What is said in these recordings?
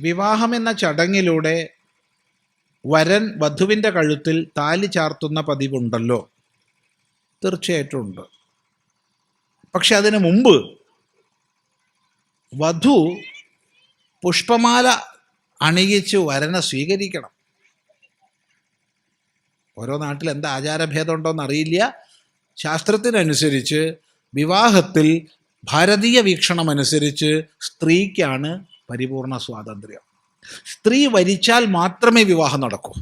വിവാഹം എന്ന ചടങ്ങിലൂടെ വരൻ വധുവിന്റെ കഴുത്തിൽ താലി ചാർത്തുന്ന പതിവുണ്ടല്ലോ. തീർച്ചയായിട്ടും ഉണ്ട്. പക്ഷെ അതിനു മുമ്പ് വധു പുഷ്പമാല അണിയിച്ച് വരനെ സ്വീകരിക്കണം. ഓരോ നാട്ടിൽ എന്താ ആചാരഭേദം ഉണ്ടോയെന്ന് അറിയില്ല. ശാസ്ത്രത്തിനനുസരിച്ച് വിവാഹത്തിൽ ഭാരതീയ വീക്ഷണമനുസരിച്ച് സ്ത്രീക്കാണ് പരിപൂർണ സ്വാതന്ത്ര്യം. സ്ത്രീ വരിച്ചാൽ മാത്രമേ വിവാഹം നടക്കൂ.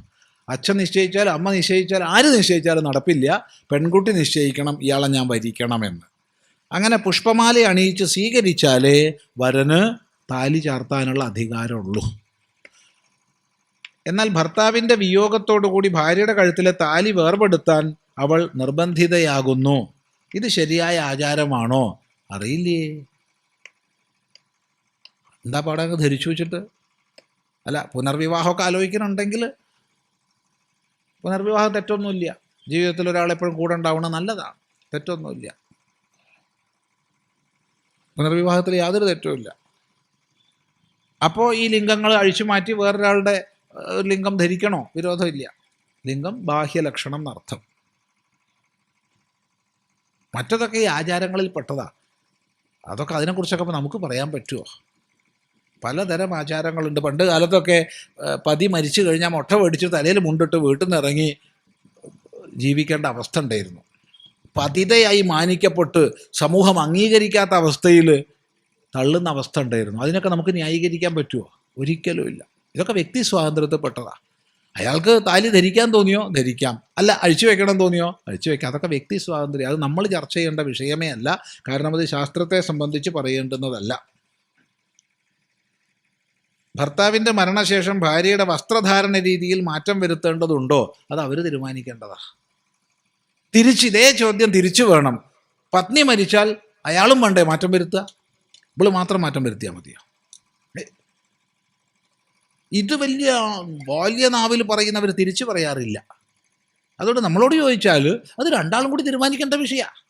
അച്ഛൻ നിശ്ചയിച്ചാൽ അമ്മ നിശ്ചയിച്ചാൽ ആര് നിശ്ചയിച്ചാലും നടപ്പില്ല. പെൺകുട്ടി നിശ്ചയിക്കണം ഇയാളെ ഞാൻ വരിക്കണമെന്ന് അങ്ങനെ പുഷ്പമാല അണിയിച്ച് സ്വീകരിച്ചാലേ വരന് താലി ചാർത്താനുള്ള അധികാരമുള്ളൂ. എന്നാൽ ഭർത്താവിന്റെ വിയോഗത്തോടുകൂടി ഭാര്യയുടെ കഴുത്തിലെ താലി വേർപെടുത്താൻ അവൾ നിർബന്ധിതയാകുന്നു. ഇത് ശരിയായ ആചാരമാണോ? അറിയില്ലേ? എന്താ പാടാ ധരിച്ചു വെച്ചിട്ട്? അല്ല പുനർവിവാഹമൊക്കെ ആലോചിക്കുന്നുണ്ടെങ്കിൽ പുനർവിവാഹം തെറ്റൊന്നുമില്ല. ജീവിതത്തിൽ ഒരാളെപ്പോഴും കൂടെ ഉണ്ടാവണം നല്ലതാണ്. തെറ്റൊന്നുമില്ല. പുനർവിവാഹത്തിൽ യാതൊരു തെറ്റുമില്ല. അപ്പോൾ ഈ ലിംഗങ്ങൾ അഴിച്ചു മാറ്റി വേറൊരാളുടെ ലിംഗം ധരിക്കണോ? വിരോധമില്ല. ലിംഗം ബാഹ്യലക്ഷണം എന്നർത്ഥം. മറ്റതൊക്കെ ഈ ആചാരങ്ങളിൽ പെട്ടതാ. അതൊക്കെ അതിനെക്കുറിച്ചൊക്കെ നമുക്ക് പറയാൻ പറ്റുമോ പലതരം ആചാരങ്ങളുണ്ട്. പണ്ട് കാലത്തൊക്കെ പതി മരിച്ചു കഴിഞ്ഞാൽ മുട്ട മേടിച്ച് തലയിൽ മുണ്ടിട്ട് വീട്ടിൽ നിന്ന് ഇറങ്ങി ജീവിക്കേണ്ട അവസ്ഥ ഉണ്ടായിരുന്നു. പതിതയായി മാനിക്കപ്പെട്ട് സമൂഹം അംഗീകരിക്കാത്ത അവസ്ഥയിൽ തള്ളുന്ന അവസ്ഥ ഉണ്ടായിരുന്നു. അതിനൊക്കെ നമുക്ക് ന്യായീകരിക്കാൻ പറ്റുമോ ഒരിക്കലും ഇല്ല. ഇതൊക്കെ വ്യക്തി സ്വാതന്ത്ര്യത്തിൽപ്പെട്ടതാ. അയാൾക്ക് താലി ധരിക്കാൻ തോന്നിയോ? ധരിക്കാം. അല്ല അഴിച്ചു വെക്കണം തോന്നിയോ? അഴിച്ചു വെക്കാം. അതൊക്കെ വ്യക്തി സ്വാതന്ത്ര്യം. അത് നമ്മൾ ചർച്ച ചെയ്യേണ്ട വിഷയമേ അല്ല. കാരണം അത് ശാസ്ത്രത്തെ സംബന്ധിച്ച് പറയേണ്ടുന്നതല്ല. ഭർത്താവിന്റെ മരണശേഷം ഭാര്യയുടെ വസ്ത്രധാരണ രീതിയിൽ മാറ്റം വരുത്തേണ്ടതുണ്ടോ? അത് അവർ തീരുമാനിക്കേണ്ടതാ. തിരിച്ച് ഇതേ ചോദ്യം തിരിച്ചു വേണം. പത്നി മരിച്ചാൽ അയാളും വേണ്ടേ മാറ്റം വരുത്തുക? ഇവൾ മാത്രം മാറ്റം വരുത്തിയാൽ മതിയോ? ഇത് വലിയ വലിയ നാവിൽ പറയുന്നവർ തിരിച്ചു പറയാറില്ല. അതുകൊണ്ട് നമ്മളോട് ചോദിച്ചാൽ അത് രണ്ടാളും കൂടി തീരുമാനിക്കേണ്ട വിഷയമാണ്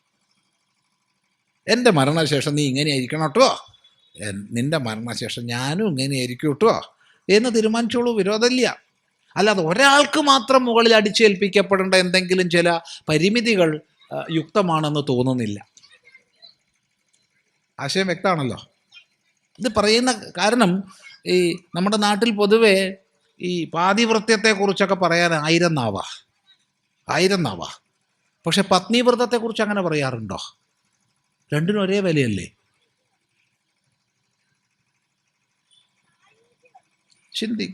എന്റെ മരണശേഷം നീ ഇങ്ങനെ ആയിരിക്കണം കേട്ടോ. നിന്റെ മരണശേഷം ഞാനും ഇങ്ങനെ ആയിരിക്കും കേട്ടോ എന്ന് തീരുമാനിച്ചോളൂ വിരോധമില്ല. അല്ലാതെ ഒരാൾക്ക് മാത്രം മുകളിൽ അടിച്ചേൽപ്പിക്കപ്പെടേണ്ട എന്തെങ്കിലും ചില പരിമിതികൾ യുക്തമാണെന്ന് തോന്നുന്നില്ല. ആശയം വ്യക്തമാണല്ലോ? ഇത് പറയുന്ന കാരണം ഈ നമ്മുടെ നാട്ടിൽ പൊതുവെ ഈ പാതിവൃത്യത്തെക്കുറിച്ചൊക്കെ പറയാൻ ആയിരം നാവാ. ആയിരം നാവാ. പക്ഷെ പത്നിവ്രതത്തെക്കുറിച്ച് അങ്ങനെ പറയാറുണ്ടോ? രണ്ടിനും ഒരേ വിലയല്ലേ? Şimdi